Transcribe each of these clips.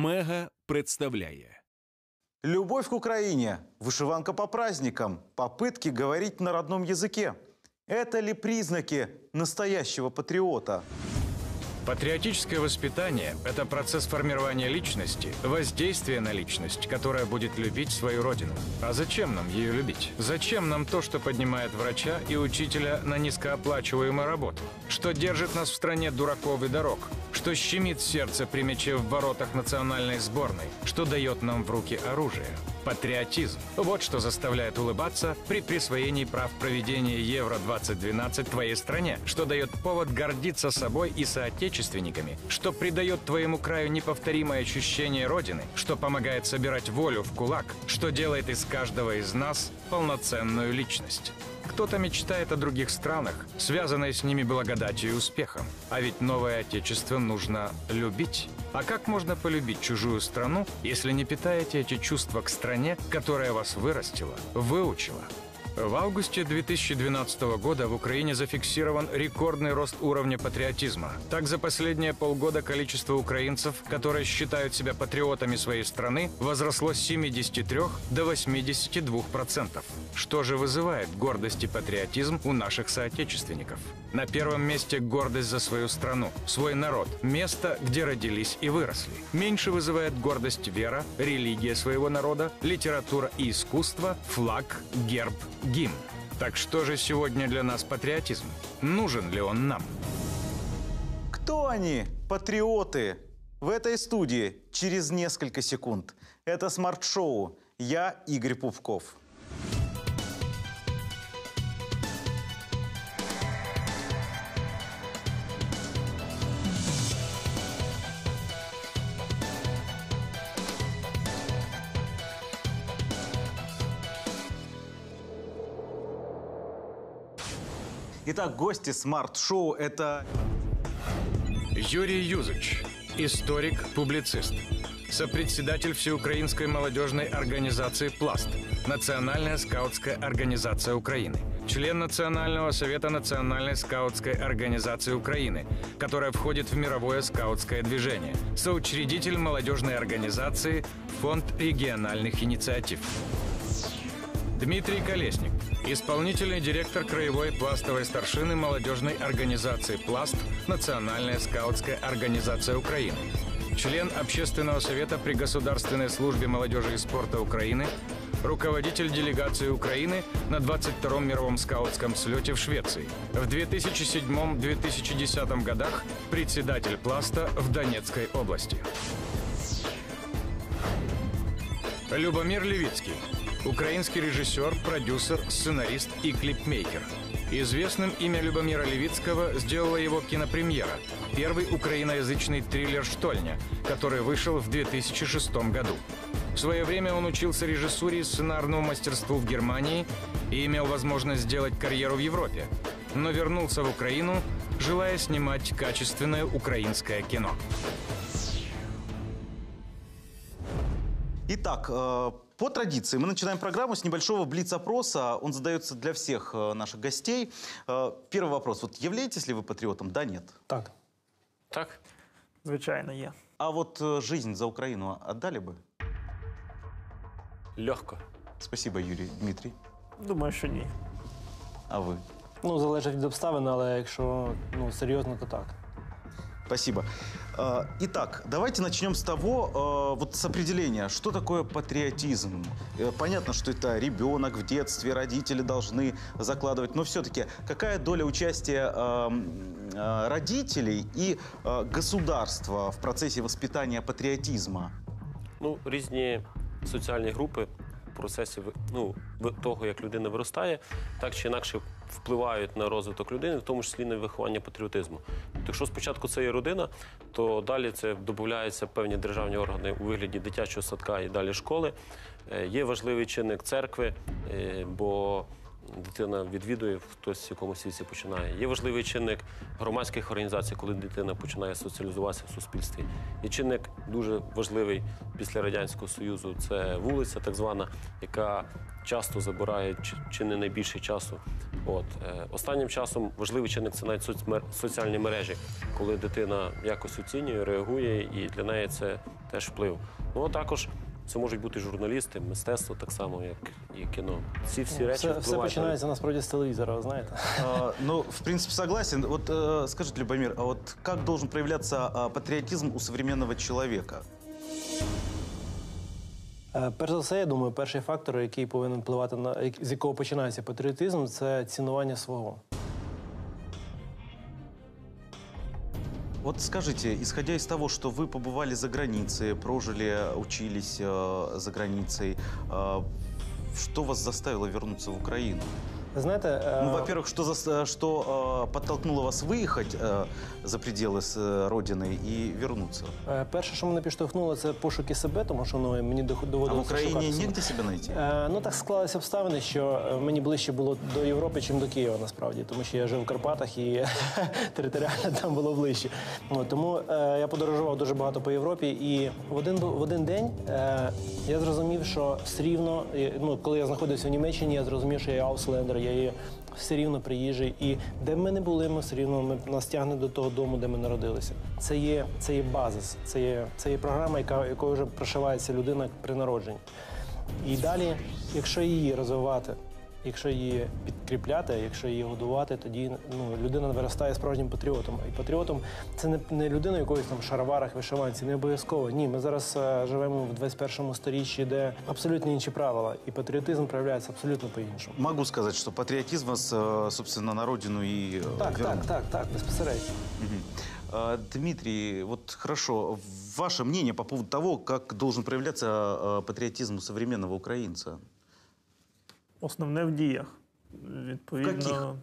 Мега представляє Любовь к Украине, вышиванка по праздникам, попытки говорить на родном языке. Это ли признаки настоящего патриота? Патриотическое воспитание – это процесс формирования личности, воздействие на личность, которая будет любить свою родину. А зачем нам ее любить? Зачем нам то, что поднимает врача и учителя на низкооплачиваемую работу? Что держит нас в стране дураков и дорог? Что щемит сердце при мяче в воротах национальной сборной? Что дает нам в руки оружие? Патриотизм. Вот что заставляет улыбаться при присвоении прав проведения Евро-2012 твоей стране, что дает повод гордиться собой и соотечественниками, что придает твоему краю неповторимое ощущение Родины, что помогает собирать волю в кулак, что делает из каждого из нас полноценную личность. Кто-то мечтает о других странах, связанной с ними благодатью и успехом. А ведь новое отечество нужно любить. А как можно полюбить чужую страну, если не питаете эти чувства к стране, которая вас вырастила, выучила? В августе 2012 года в Украине зафиксирован рекордный рост уровня патриотизма. Так, за последние полгода количество украинцев, которые считают себя патриотами своей страны, возросло с 73 до 82 процентов. Что же вызывает гордость и патриотизм у наших соотечественников? На первом месте гордость за свою страну, свой народ, место, где родились и выросли. Меньше вызывает гордость вера, религия своего народа, литература и искусство, флаг, герб, гимн. Так что же сегодня для нас патриотизм? Нужен ли он нам? Кто они, патриоты? В этой студии через несколько секунд. Это смарт-шоу. Я Игорь Пупков. Итак, гости смарт-шоу – это Юрий Юзыч, историк, публицист, сопредседатель Всеукраинской молодежной организации «Пласт», Национальная скаутская организация Украины, член Национального совета Национальной скаутской организации Украины, которая входит в мировое скаутское движение, соучредитель молодежной организации Фонд региональных инициатив. Дмитрий Колесник, исполнительный директор краевой пластовой старшины молодежной организации «Пласт» Национальная скаутская организация Украины, член Общественного совета при Государственной службе молодежи и спорта Украины, руководитель делегации Украины на 22-м мировом скаутском слете в Швеции. В 2007-2010 годах председатель «Пласта» в Донецкой области. Любомир Левицкий. Украинский режиссер, продюсер, сценарист и клипмейкер. Известным имя Любомира Левицкого сделала его кинопремьера. Первый украиноязычный триллер «Штольня», который вышел в 2006 году. В свое время он учился режиссуре и сценарному мастерству в Германии и имел возможность сделать карьеру в Европе. Но вернулся в Украину, желая снимать качественное украинское кино. Итак, э, по традиции мы начинаем программу с небольшого блиц-опроса. Он задается для всех э, наших гостей. Э, Первый вопрос. Вот являетесь ли вы патриотом? Да, нет. Так, Так, звичайно, є. А вот э, жизнь за Украину отдали бы? легко. Спасибо, Юрий. Дмитрий. Думаю, що ні. А вы? Ну, залежить від обставин, але якщо ну, серйозно, то так. Спасибо. Э, Итак, давайте начнем с того, э, вот с определения, что такое патриотизм. Э, Понятно, что это ребенок в детстве, родители должны закладывать, но все-таки какая доля участия эм, э, родителей и э, государства в процессе воспитания патриотизма? Ну, різні соціальні групи в процесі ну, того, як людина виростає, так чи інакше впливають на розвиток людини, в тому числі на виховання патріотизму. Тобто, Якщо спочатку це є родина, то далі це додаються певні державні органи у вигляді дитячого садка і далі школи. Е, Є важливий чинник церкви, е, бо дитина відвідує, хтось в якомусь віці починає. Є важливий чинник громадських організацій, коли дитина починає соціалізуватися в суспільстві. І чинник дуже важливий після Радянського Союзу це вулиця, так звана, яка часто забирає чи- не найбільше часу. От. е, Останнім часом важливий чинник це навіть соціальні мережі, коли дитина якось оцінює, реагує, і для неї це теж вплив. Ну а також це можуть бути журналісти, мистецтво так само, як і кіно. Ці всі речі Все, все починається насправді з телевізора, ви знаєте. А, Ну, в принципе, согласен. Вот э, скажите, Любомир, а вот как должен проявляться а, патриотизм у современного человека? Е, Перш за все, я думаю, перший фактор, який повинен впливати на з якого починається патріотизм, це цінування свого. Вот скажите, исходя из того, что вы побывали за границей, прожили, учились э, за границей, э, что вас заставило вернуться в Украину? Ви знаєте, е, Ну, во-первых, что, зас- что э, подтолкнуло вас выехать э, за пределы с, э, родины и вернуться? е, перше, що мене підштовхнуло, це пошуки себе, тому що ну, мені дох- А в доводилося Украине шукати себе. негде себя найти? Е, Ну так склалися обставини, що е, мені ближче було до Європи, чим до Києва, насправді, тому що я жив в Карпатах і територіально там було ближче. Ну, тому е, я подорожував дуже багато по Європі, і в один бу- в один день е, я зрозумів, що все рівно, е, ну коли я знаходився в Німеччині, я зрозумів, що я ауслендер, я є все рівно приїжджий. І де б ми не були, ми все рівно ми, нас тягне до того дому, де ми народилися. Це є, це є базис, це є, це є програма, яка, якою вже прошивається людина при народженні. І далі, якщо її розвивати, якщо її підкріпляти, якщо її годувати, тоді ну, людина виростає справжнім патріотом. І патріотом це не, не людина якоїсь там шароварах, вишиванці, не обов'язково. Ні, ми зараз е, живемо в 21 сторіччі, де абсолютно інші правила, і патріотизм проявляється абсолютно по-іншому. Могу сказать, что патриотизм вас, э, собственно, на родину и э, Так, вернул. так, так, так, безпосередньо. Мгм. А, Дмитрий, вот хорошо, ваше мнение по поводу того, как должен проявляться э, патриотизм у современного украинца? Основне в діях. Відповідно, Каких?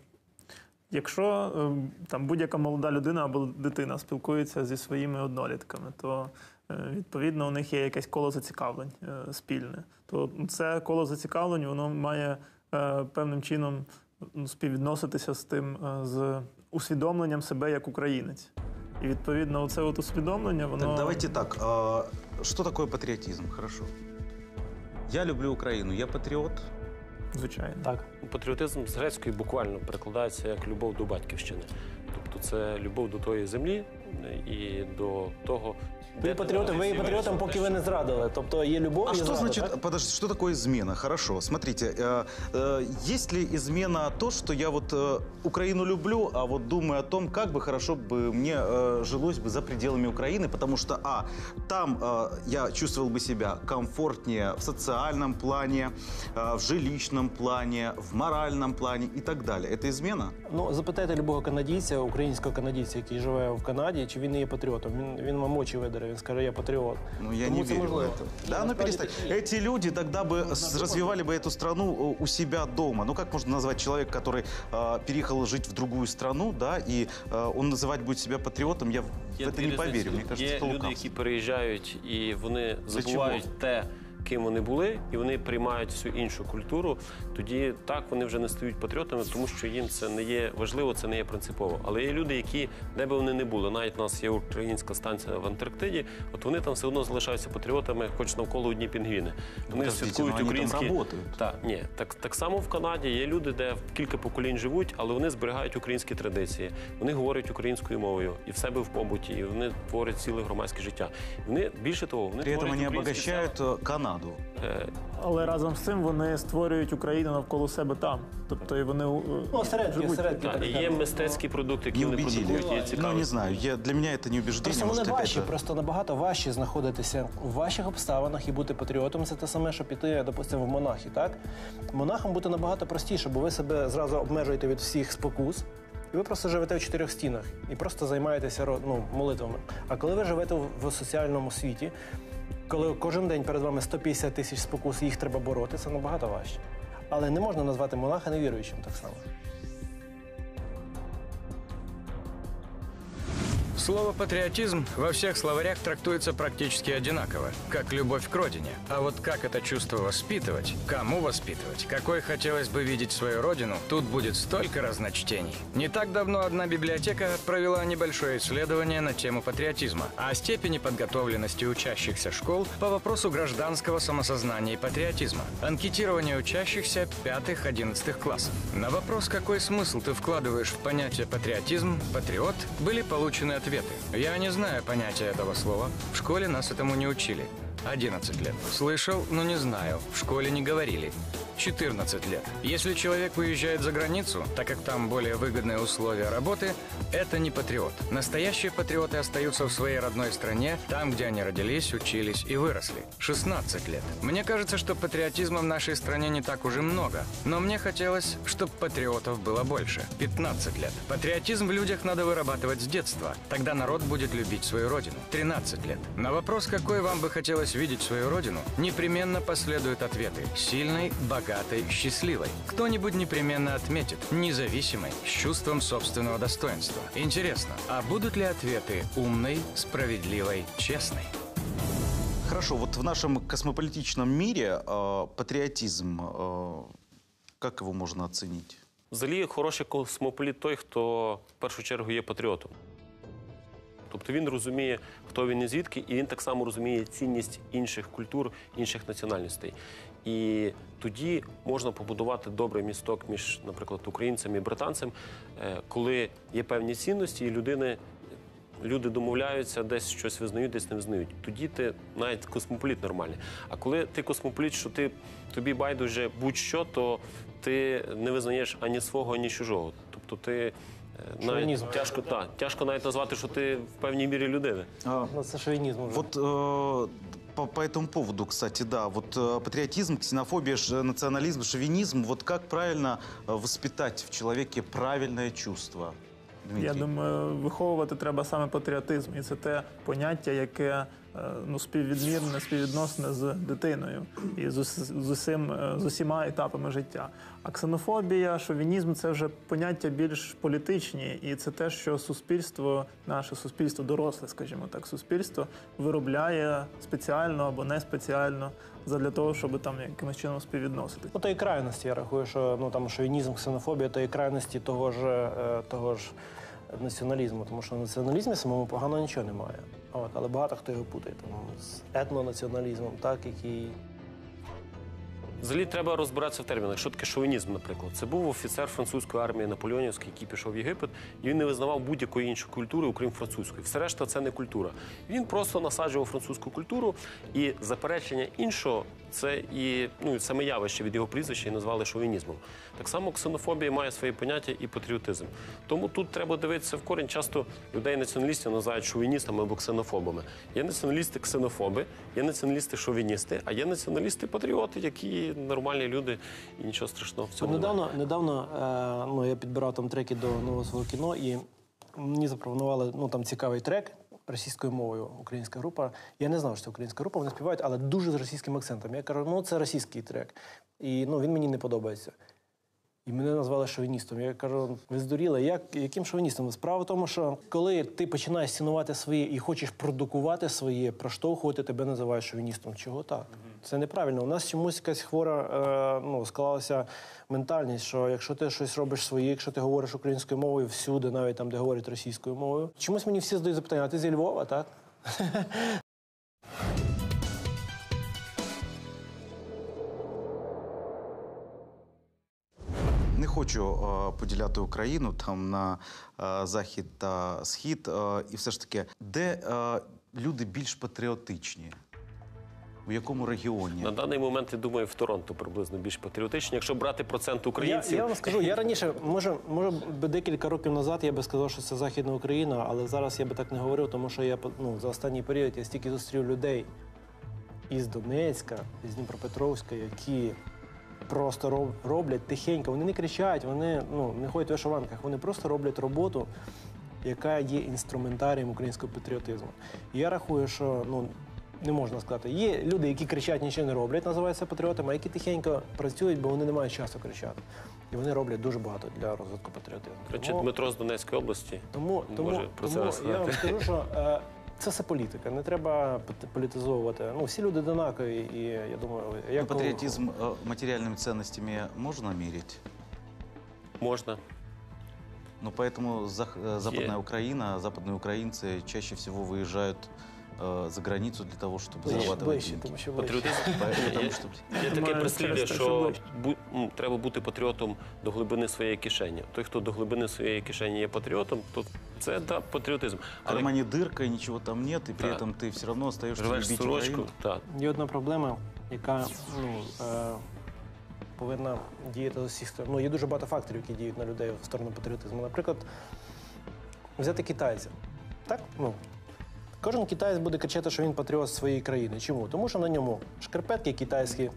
якщо е, там будь-яка молода людина або дитина спілкується зі своїми однолітками, то е, відповідно у них є якесь коло зацікавлень е, спільне. То це коло зацікавлень воно має е, певним чином ну, співвідноситися з тим, з усвідомленням себе як українець. І відповідно, оце от усвідомлення, воно Так, давайте так. а, Что такое патриотизм? Хорошо. Я люблю Украину, я патриот. Звичайно. Так. Патріотизм з грецької буквально перекладається як любов до батьківщини. Тобто це любов до тої землі і до того. Ви де є патріотом, ви є ти патріотом, виріс, поки те, ви не що- зрадили. Тобто є любов А і что зрада, значит, так? подожди, что такое измена? Хорошо, смотрите, э, э, есть ли измена то, что я вот э, Украину люблю, а вот думаю о том, как бы хорошо бы мне э, жилось бы за пределами Украины, потому что, а, там э, я чувствовал бы себя комфортнее в социальном плане, э, в жилищном плане, в моральном плане и так далее. Это измена? Ну, запитайте любого канадійця, українського канадійця, який живе в Канаді, чи він не є патріотом. Він, він вам очі видере, він скаже, я патріот. Ну, я Тому не це верю в можливо. это. Ні, Да, ну насправді перестань. так. Эти люди тогда бы с- развивали бы эту страну э, у себя дома. Ну, как можно назвать человека, который э, переехал жить в другую страну, да, и э, он называть будет себя патриотом, я в Є это дві не різниці. поверю. Мне кажется, Є это люди, лукавство. які переїжджають і вони За забувають те, ким вони були, і вони приймають всю іншу культуру. Тоді так вони вже не стають патріотами, тому що їм це не є важливо, це не є принципово. Але є люди, які де би вони не були, навіть у нас є українська станція в Антарктиді, от вони там все одно залишаються патріотами, хоч навколо одні пінгвіни. Вони Подождите, святкують українські так, ні, так, так само в Канаді є люди, де кілька поколінь живуть, але вони зберігають українські традиції. Вони говорять українською мовою і в себе в побуті, і вони творять ціле громадське життя. Вони більше того, вони При творять они українські обогащают села. э, Канаду. Е, Але разом з цим вони створюють Україну навколо себе там. Тобто і вони е, Ну, осередки, живуть. осередки. та, і є мистецькі продукти, які Не вони продукують, є Ну, не знаю, я, для меня это не убеждение. Просто вони может, важчі, опять-то- просто набагато важче знаходитися в ваших обставинах і бути патріотом. Це те саме, що піти, допустимо, в монахи. Так монахам бути набагато простіше, бо ви себе зразу обмежуєте від всіх спокус. І ви просто живете в чотирьох стінах і просто займаєтеся ну, молитвами. А коли ви живете в, в соціальному світі, коли кожен день перед вами 150 тисяч спокус, їх треба бороти, це набагато важче. Але не можна назвати монаха невіруючим так само. Слово «патриотизм» во всех словарях трактуется практически одинаково, как любовь к родине. А вот как это чувство воспитывать, кому воспитывать, какой хотелось бы видеть свою родину, тут будет столько разночтений. Не так давно одна библиотека провела небольшое исследование на тему патриотизма, о степени подготовленности учащихся школ по вопросу гражданского самосознания и патриотизма. Анкетирование учащихся 5-11 классов. На вопрос, какой смысл ты вкладываешь в понятие патриотизм, патриот, были получены ответы. ответы. Я не знаю понятия этого слова. В школе нас этому не учили. 11 лет. Слышал, но не знаю. В школе не говорили. 14 лет. Если человек уезжает за границу, так как там более выгодные условия работы, это не патриот. Настоящие патриоты остаются в своей родной стране, там, где они родились, учились и выросли. 16 лет. Мне кажется, что патриотизма в нашей стране не так уже много, но мне хотелось, чтобы патриотов было больше. 15 лет. Патриотизм в людях надо вырабатывать с детства. Тогда народ будет любить свою родину. 13 лет. На вопрос, какой вам бы хотелось видеть свою родину, непременно последуют ответы. Сильной, богатой, счастливой. Кто-нибудь непременно отметит. Независимой, с чувством собственного достоинства. Интересно, а будут ли ответы умной, справедливой, честной? Хорошо, вот в нашем космополитичном мире э, патриотизм, э, как его можно оценить? Взагалі, хороший космополіт той, хто в першу чергу є патріотом. Тобто він розуміє, хто він і звідки, і він так само розуміє цінність інших культур, інших національностей. І тоді можна побудувати добрий місток між, наприклад, українцем і британцем, е, коли є певні цінності, і людини, люди домовляються, десь щось визнають, десь не визнають. Тоді ти навіть космополіт нормальний. А коли ти космополіт, що ти тобі байдуже будь-що, то ти не визнаєш ані свого, ані чужого. Тобто ти е, Шовінізм. навіть тяжко, та, тяжко навіть назвати, що ти в певній мірі людина. А, Ну, це шовінізм вже. Вот э, по, по этому поводу, кстати, да, вот э, патриотизм, ксенофобия, ш- национализм, шовинизм, вот как правильно э, воспитать в человеке правильное чувство? Я думаю, виховувати треба саме патріотизм, і це те поняття, яке е, ну, співвідмірне, співвідносне з дитиною і з, усім, е, з усіма етапами життя. А ксенофобія, шовінізм це вже поняття більш політичні, і це те, що суспільство, наше суспільство, доросле, скажімо так, суспільство виробляє спеціально або не спеціально задля того, щоб там якимось чином співвідносити. Ну, то і крайності, я рахую, що ну, там шовінізм, ксенофобія, то і крайності того ж, е, того ж націоналізму. Тому що в націоналізмі самому погано нічого немає. От, але багато хто його путає там, з етнонаціоналізмом, так, який Взагалі треба розбиратися в термінах. Що таке шовінізм, наприклад? Це був офіцер французької армії Наполеонівський, який пішов в Єгипет, і він не визнавав будь-якої іншої культури, окрім французької. Все решта це не культура. Він просто насаджував французьку культуру, і заперечення іншого це і ну, саме явище від його прізвища і назвали шовінізмом. Так само ксенофобія має свої поняття і патріотизм. Тому тут треба дивитися в корінь. Часто людей націоналістів називають шовіністами або ксенофобами. Є націоналісти ксенофоби, є націоналісти шовіністи, а є націоналісти патріоти, які нормальні люди, і нічого страшного в цьому. немає. недавно, недавно е, ну, я підбирав там треки до нового свого кіно, і мені запропонували ну, там цікавий трек російською мовою, українська група. Я не знав, що це українська група, вони співають, але дуже з російським акцентом. Я кажу, ну це російський трек. І ну, він мені не подобається. І мене назвали шовіністом. Я кажу, ви здуріли, як, яким шовіністом? Справа в тому, що коли ти починаєш цінувати своє і хочеш продукувати своє, проштовхувати, тебе називають шовіністом. Чого так? Це неправильно. У нас чомусь якась хвора е, ну, склалася ментальність, що якщо ти щось робиш своє, якщо ти говориш українською мовою всюди, навіть там, де говорять російською мовою, чомусь мені всі задають запитання, а ти зі Львова, так? хочу е, поділяти Україну там на е, захід та схід. Е, і все ж таки, де люди більш патріотичні? У якому регіоні? На даний момент, я думаю, в Торонто приблизно більш патріотичні. Якщо брати процент українців, Я, я вам скажу, я раніше, може, може би декілька років назад я би сказав, що це Західна Україна, але зараз я би так не говорив, тому що я ну, за останній період я стільки зустрів людей із Донецька, із Дніпропетровська, які просто роб- роблять тихенько. Вони не кричать, вони ну, не ходять в вишиванках, вони просто роблять роботу, яка є інструментарієм українського патріотизму. І я рахую, що ну. Не можна сказати. Є люди, які кричать, нічого не роблять, називаються патріотами, а які тихенько працюють, бо вони не мають часу кричати. І вони роблять дуже багато для розвитку патріотизму. До Тому- Дмитро з Донецької області. тому, тому, може про це тому я вам скажу, що е, це все політика. Не треба пот- політизовувати. Ну, всі люди однакові, і я думаю, Ну, як патриотизм э, материальными ценностями можно мерить? Можна. Но поэтому зах- э, Западная Е. Украина, западные украинцы чаще всего выезжают э, за границу для того, чтобы Ближче, зарабатывать ближче, деньги. тому що ближче. Патріотизм Поэтому, Є- чтобы- Є таке Думаю, прислів'я, через те, що що ближче. бу, м, треба бути патріотом до глибини своєї кишені. Той, хто до глибини своєї кишені є патріотом, то це да, патріотизм. В Але кармане дырка, и ничего там нет, и при Да. этом ты все равно остаешься живеш любить сорочку, Украину. так. Є одна проблема, яка ну, е, повинна діяти з усіх сторон. Ну, є дуже багато факторів, які діють на людей в сторону патріотизму. Наприклад, взяти китайця. Так? Ну, кожен китаєць буде кричати, що він патріот своєї країни. Чому? Тому що на ньому шкарпетки китайські,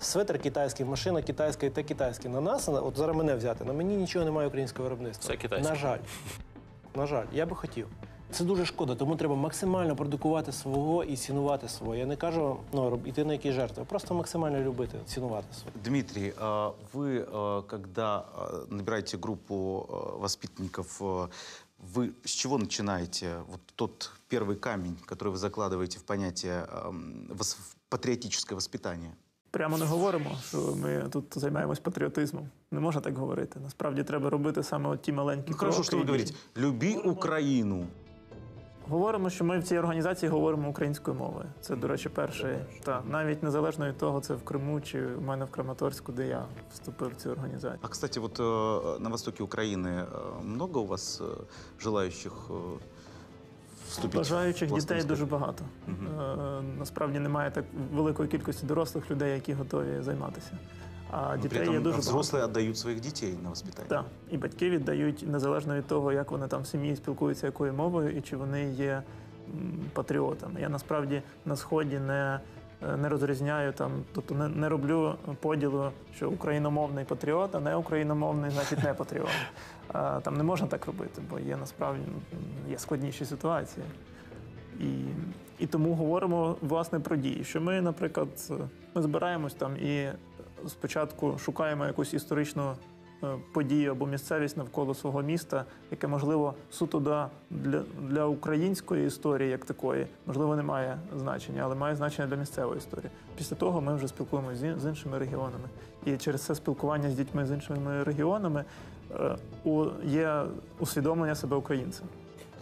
свитер китайський, машина китайська і те китайське. На нас, на- от зараз мене взяти, на мені нічого немає українського виробництва. Все китайське. На жаль. На жаль, я би хотів. Це дуже шкода, тому треба максимально продукувати свого і цінувати свого. Я не кажу ну, роб- йти на які жертви, просто максимально любити, цінувати своє. Дмитрий, а вы, э, когда э, набираете группу э, воспитанников, э, вы с чего начинаете? Вот тот первый камень, который вы закладываете в понятие эм, вос- патриотическое воспитание. Прямо не говоримо, що ми тут займаємось патріотизмом. Не можна так говорити. Насправді треба робити саме от ті маленькі Ну хорошо, кроки, что вы які- говорите. Люби Украину. Говоримо, що ми в цій організації говоримо українською мовою. Це, до речі, перше. Та навіть незалежно від того, це в Криму чи в мене в Краматорську, де я вступив в цю організацію. А, кстати, вот э, на востоке Украины э, много у вас э, желающих э, вступить Бажаючих в дітей Ластонское? дуже багато. Е, Насправді немає так великої кількості дорослих людей, які готові займатися. А Но дітей При є дуже взрослые багато. отдают своих детей на воспитание. Так, і батьки віддають незалежно від того, як вони там в сім'ї спілкуються, якою мовою і чи вони є патріотами. Я насправді на сході не, е, не розрізняю там, тобто не, не роблю поділу, що україномовний патріот, а не україномовний, значить не патріот. А, Там не можна так робити, бо є насправді ну, є складніші ситуації. І, і тому говоримо власне про дії. Що ми, наприклад, ми збираємось там і спочатку шукаємо якусь історичну е, подію або місцевість навколо свого міста, яке можливо суто для, для української історії, як такої, можливо, не має значення, але має значення для місцевої історії. Після того ми вже спілкуємося з, іншими регіонами. І через це спілкування з дітьми з іншими регіонами е, є усвідомлення себе українцем.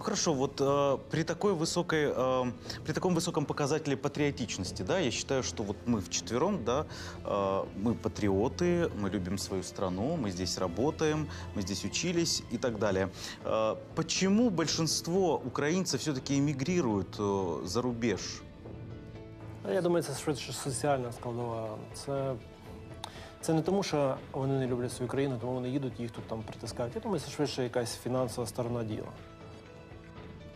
Хорошо, вот э, при такой высокой, э, при таком высоком показателе патриотичности, да, я считаю, что вот мы вчетвером, да, э, мы патриоты, мы любим свою страну, мы здесь работаем, мы здесь учились и так далее. Э, почему большинство украинцев все-таки эмигрируют э, за рубеж? Ну, Я думаю, це швидше соціальна складова. Це, це не тому, що вони не люблять свою країну, тому вони їдуть, їх тут там притискають. Я думаю, це швидше якась фінансова сторона діла.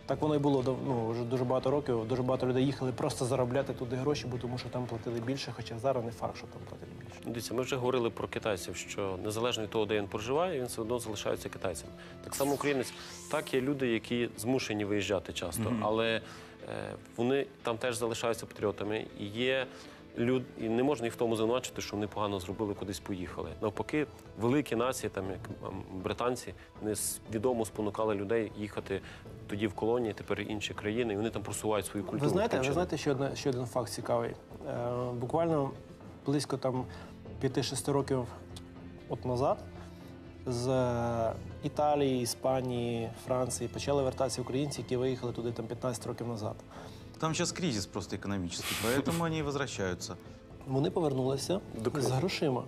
Так воно і було ну, вже дуже багато років. Дуже багато людей їхали просто заробляти туди гроші, бо тому що там платили більше, хоча зараз не факт, що там платили більше. Дивіться, ми вже говорили про китайців, що незалежно від того, де він проживає, він все одно залишається китайцем. Так само українець, так є люди, які змушені виїжджати часто, але е, вони там теж залишаються патріотами. І є люд, і не можна їх в тому звинувачити, що вони погано зробили, кудись поїхали. Навпаки, великі нації, там як британці, вони свідомо спонукали людей їхати тоді в колонії, тепер інші країни, і вони там просувають свою культуру. Ви знаєте, ви знаєте, ще, одне, ще один факт цікавий. Е, буквально близько там 5-6 років от назад з е, Італії, Іспанії, Франції почали вертатися українці, які виїхали туди там 15 років назад. Там сейчас кризис просто экономический, поэтому они и возвращаются. Вони повернулися До з грошима.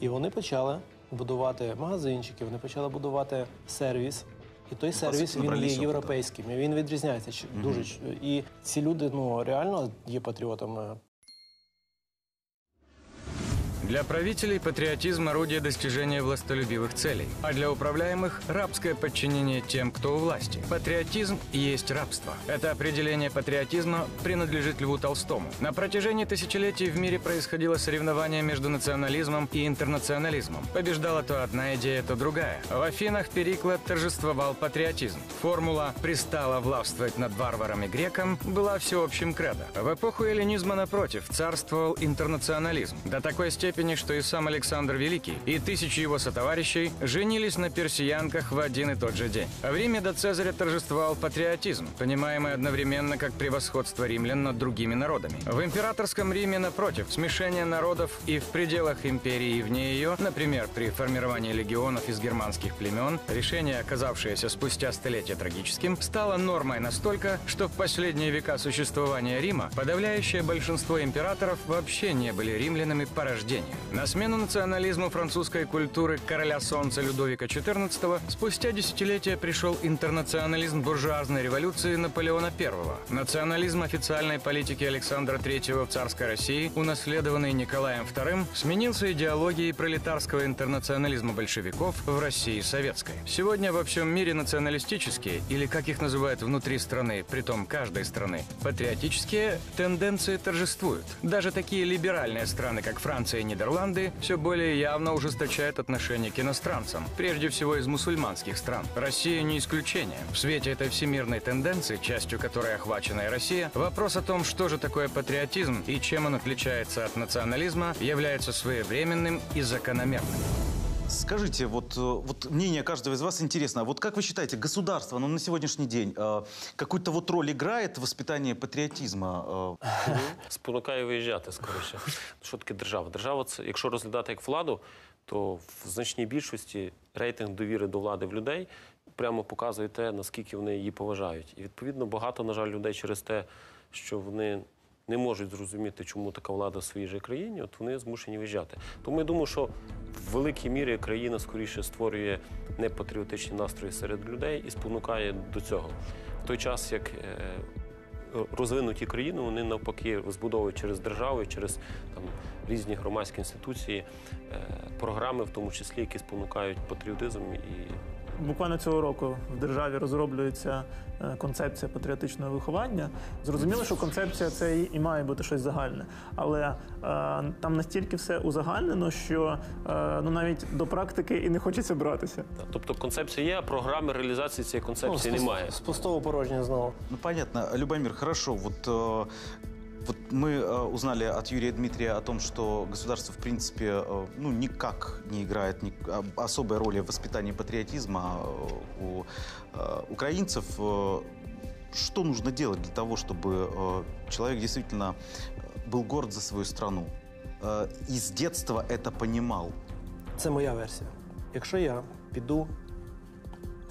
І вони почали будувати магазинчики, вони почали будувати сервіс. І той сервіс він є набрались європейським. І він відрізняється ч- дуже. ч- І ці люди ну реально є патріотами. Для правителей патриотизм – орудие достижения властолюбивых целей, а для управляемых – рабское подчинение тем, кто у власти. Патриотизм есть рабство. Это определение патриотизма принадлежит Льву Толстому. На протяжении тысячелетий в мире происходило соревнование между национализмом и интернационализмом. Побеждала то одна идея, то другая. В Афинах Перикла торжествовал патриотизм. Формула «пристала властвовать над варварами греком» была всеобщим кредо. В эпоху эллинизма, напротив, царствовал интернационализм. До такой степени, степени, что и сам Александр Великий и тысячи его сотоварищей женились на персиянках в один и тот же день. А в Риме до Цезаря торжествовал патриотизм, понимаемый одновременно как превосходство римлян над другими народами. В императорском Риме, напротив, смешение народов и в пределах империи и вне ее, например, при формировании легионов из германских племен, решение, оказавшееся спустя столетия трагическим, стало нормой настолько, что в последние века существования Рима подавляющее большинство императоров вообще не были римлянами по рождению. На смену национализму французской культуры короля солнца Людовика XIV спустя десятилетия пришел интернационализм буржуазной революции Наполеона I, национализм официальной политики Александра III в царской России, унаследованный Николаем II, сменился идеологией пролетарского интернационализма большевиков в России советской. Сегодня во всем мире националистические, или как их называют внутри страны, притом каждой страны, патриотические тенденции торжествуют. Даже такие либеральные страны, как Франция и Нидерланды, все более явно ужесточают отношение к иностранцам, прежде всего из мусульманских стран. Россия не исключение. В свете этой всемирной тенденции, частью которой охвачена и Россия, вопрос о том, что же такое патриотизм и чем он отличается от национализма, является своевременным и закономерным. Скажите, вот, э, вот мнение каждого из вас интересно. А Вот как вы считаете, государство ну, на сегодняшний день э, какую-то вот роль играет в воспитании патриотизма? Э, спонукає виїжджати скоріше. Що таке держава? Держава, це якщо розглядати як владу, то в значній більшості рейтинг довіри до влади в людей прямо показує те, наскільки вони її поважають. І відповідно багато, на жаль, людей через те, що вони. не можуть зрозуміти, чому така влада в своїй же країні, от вони змушені виїжджати. Тому я думаю, що в великій мірі країна скоріше створює непатріотичні настрої серед людей і спонукає до цього. В той час, як е, розвинуті країни, вони навпаки збудовують через державу, через там різні громадські інституції, е, програми, в тому числі, які спонукають патріотизм і Буквально цього року в державі розроблюється е, концепція патріотичного виховання. Зрозуміло, що концепція це і- має бути щось загальне, але е, там настільки все узагальнено, що е, ну навіть до практики і не хочеться братися. Тобто концепція є, а програми реалізації цієї концепції спус- немає. Спустого порожнє знову. ну, понятно. Любомир, хорошо. Вот, э, вот мы э, узнали от Юрия Дмитрия о том, что государство, в принципе, э, ну, никак не играет ни- а- особой роли в воспитании патриотизма э, у э, украинцев. Э, Что нужно делать для того, чтобы э, человек действительно э, был горд за свою страну? Э, И с детства это понимал. Це моя версія. Якщо я піду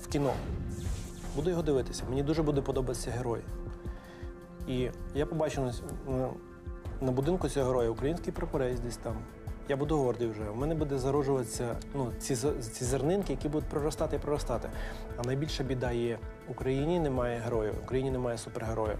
в кіно, буду його дивитися, мені дуже буде подобатися герой. І я побачу на, на, будинку цього героя український прапорець десь там. Я буду гордий вже. У мене буде зароджуватися ну, ці, ці зернинки, які будуть проростати і проростати. А найбільша біда є: в Україні немає героїв, в Україні немає супергероїв,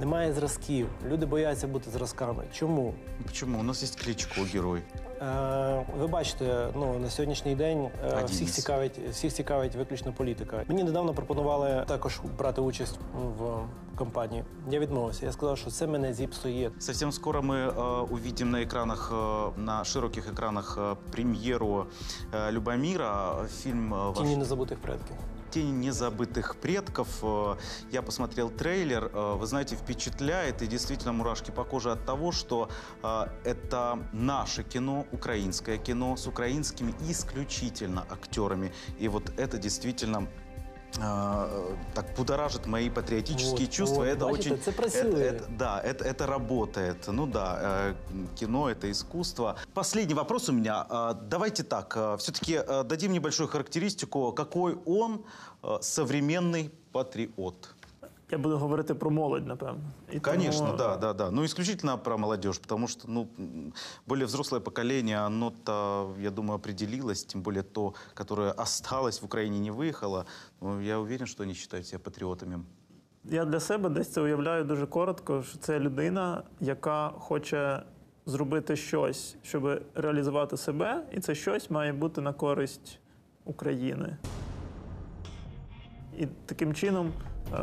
немає зразків. Люди бояться бути зразками. Чому? Почему? У нас есть кличко герой. Е, Ви бачите, ну на сьогоднішній день е, Один всіх із. цікавить всіх цікавить виключно політика. Мені недавно пропонували також брати участь в кампанії. Я відмовився. Я сказав, що це мене зіпсує. Совсем скоро мы э, увидим на экранах, э, на широких экранах э, премьеру э, Любомира. Фильм э, ваш Тіні незабутих предків. «Тени незабытых предков». Э, Я посмотрел трейлер. Э, Вы знаете, впечатляет и действительно мурашки по коже от того, что э, это наше кино, украинское кино с украинскими исключительно актерами. И вот это действительно так будоражит мои патриотические Вот, чувства. вот, это очень... працює. это- это- да, это, это работает. Ну да, э, кино это искусство. Последний вопрос у меня. Э, Давайте так, все-таки дадим небольшую характеристику, какой он э, современный патриот. Я буду говорити про молодь, напевно. І Конечно, тому, да, да, да. Ну, исключительно про молодежь, потому что, ну, более взрослое поколение, оно-то, я думаю, определилось, тем более то, которое осталось в Украине, не выехало. Ну, я уверен, что они считают себя патриотами. Я для себе десь це уявляю дуже коротко, що це людина, яка хоче зробити щось, щоб реалізувати себе, і це щось має бути на користь України. І таким чином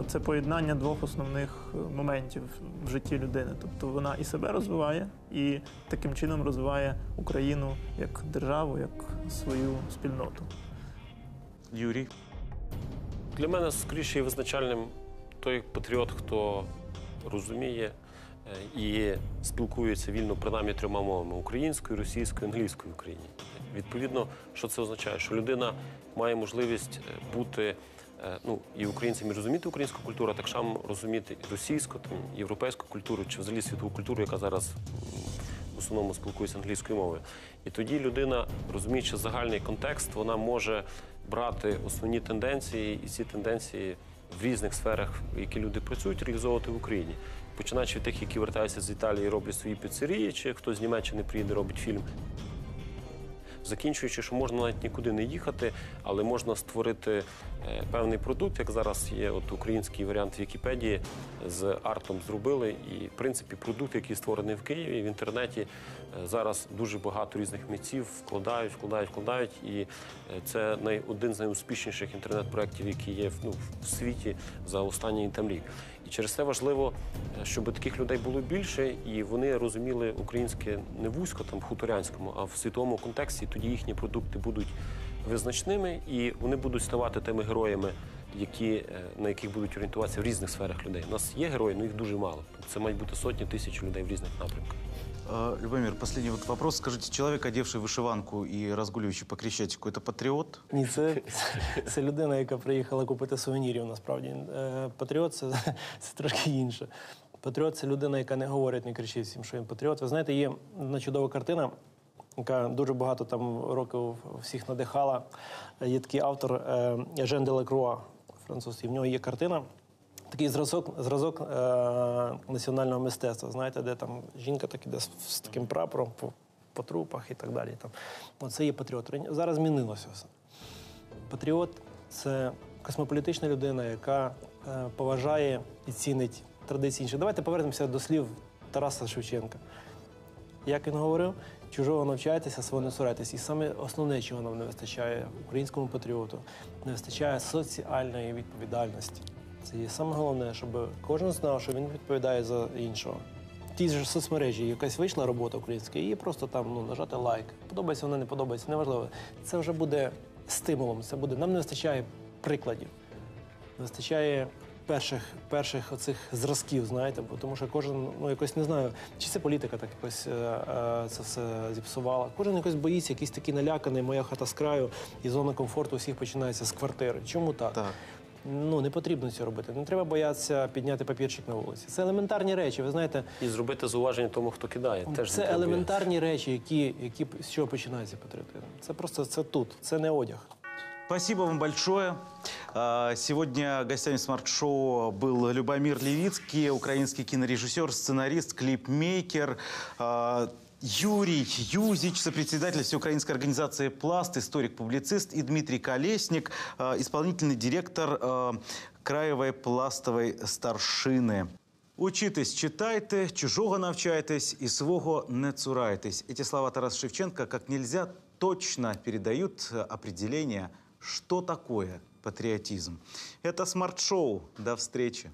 це поєднання двох основних е, моментів в житті людини. Тобто вона і себе розвиває, і таким чином розвиває Україну як державу, як свою спільноту. Юрий? Для мене скоріше є визначальним той патріот, хто розуміє е, і спілкується вільно принаймні трьома мовами українською, російською, англійською в Україні. Відповідно, що це означає? Що людина має можливість е, бути ну, і українцям розуміти українську культуру, а так само розуміти російську, там, європейську культуру чи взагалі світову культуру, яка зараз в основному спілкується англійською мовою. І тоді людина, розуміючи загальний контекст, вона може брати основні тенденції і ці тенденції в різних сферах, в які люди працюють, реалізовувати в Україні. Починаючи від тих, які вертаються з Італії роблять свої піцерії, чи хтось з Німеччини приїде, робить фільм. Закінчуючи, що можна навіть нікуди не їхати, але можна створити е, певний продукт, як зараз є от український варіант Вікіпедії з артом зробили. І в принципі продукт, який створений в Києві в інтернеті, е, зараз дуже багато різних митців вкладають, вкладають, вкладають. І е, це один з найуспішніших інтернет-проєктів, які є ну, в світі за останній там рік. І через це важливо, е, щоб таких людей було більше, і вони розуміли українське не вузько, там хуторянському, а в світовому контексті. Тоді їхні продукти будуть визначними і вони будуть ставати тими героями, які, е, на яких будуть орієнтуватися в різних сферах людей. У нас є герої, але їх дуже мало. Тобто це мають бути сотні тисяч людей в різних напрямках. Э, Любомир, последний вот вопрос. Скажите, человек, одевший вышиванку и разгуливающий по Крещатику, это патриот? Ні, це, це людина, яка приїхала купити сувенірів. Насправді Е, патріот це, це трошки інше. Патріот це людина, яка не говорить, не кричить всім, що він патріот. Ви знаєте, є одна чудова картина, яка дуже багато там років всіх надихала. Є такий автор е, Жен де Лекруа, французький. В нього є картина. Такий зразок, зразок е, національного мистецтва, знаєте, де там жінка так іде з, з таким прапором по, по трупах і так далі. Там. Оце є патріот. Зараз змінилося все. Патріот це космополітична людина, яка е, поважає і цінить традиції інших. Давайте повернемося до слів Тараса Шевченка. Як він говорив, чужого навчайтеся, свого не цурайтесь. І саме основне, чого нам не вистачає українському патріоту, не вистачає соціальної відповідальності. Це є саме головне, щоб кожен знав, що він відповідає за іншого. В тій ж соцмережі якась вийшла робота українська, її просто там ну, нажати лайк. Подобається вона, не подобається, неважливо. Це вже буде стимулом. Це буде. Нам не вистачає прикладів, не вистачає перших, перших оцих зразків, знаєте, бо тому що кожен, ну якось не знаю, чи це політика так якось е, е, це все зіпсувала. Кожен якось боїться, якийсь такий наляканий, моя хата з краю, і зона комфорту у всіх починається з квартири. Чому так? Так. Ну не потрібно цього робити. Не треба боятися підняти папірчик на вулиці. Це елементарні речі. Ви знаєте, І зробити зауваження тому, хто кидає. Теж це елементарні речі, які, які з чого починається патріотизм. Це просто це тут, це не одяг. Спасибо вам большое. Сегодня гостями смарт-шоу был Любомир Левицкий, украинский кинорежиссер, сценарист, клипмейкер. Юрий Юзич, сопредседатель Всеукраинской организации «Пласт», историк-публицист, и Дмитрий Колесник, а, исполнительный директор а, Краевой пластовой старшины. Учитесь, читайте, чужого навчайтесь и свого не цурайтесь. Эти слова Тараса Шевченко как нельзя точно передают э, определение, что такое патриотизм. Это смарт-шоу. До встречи.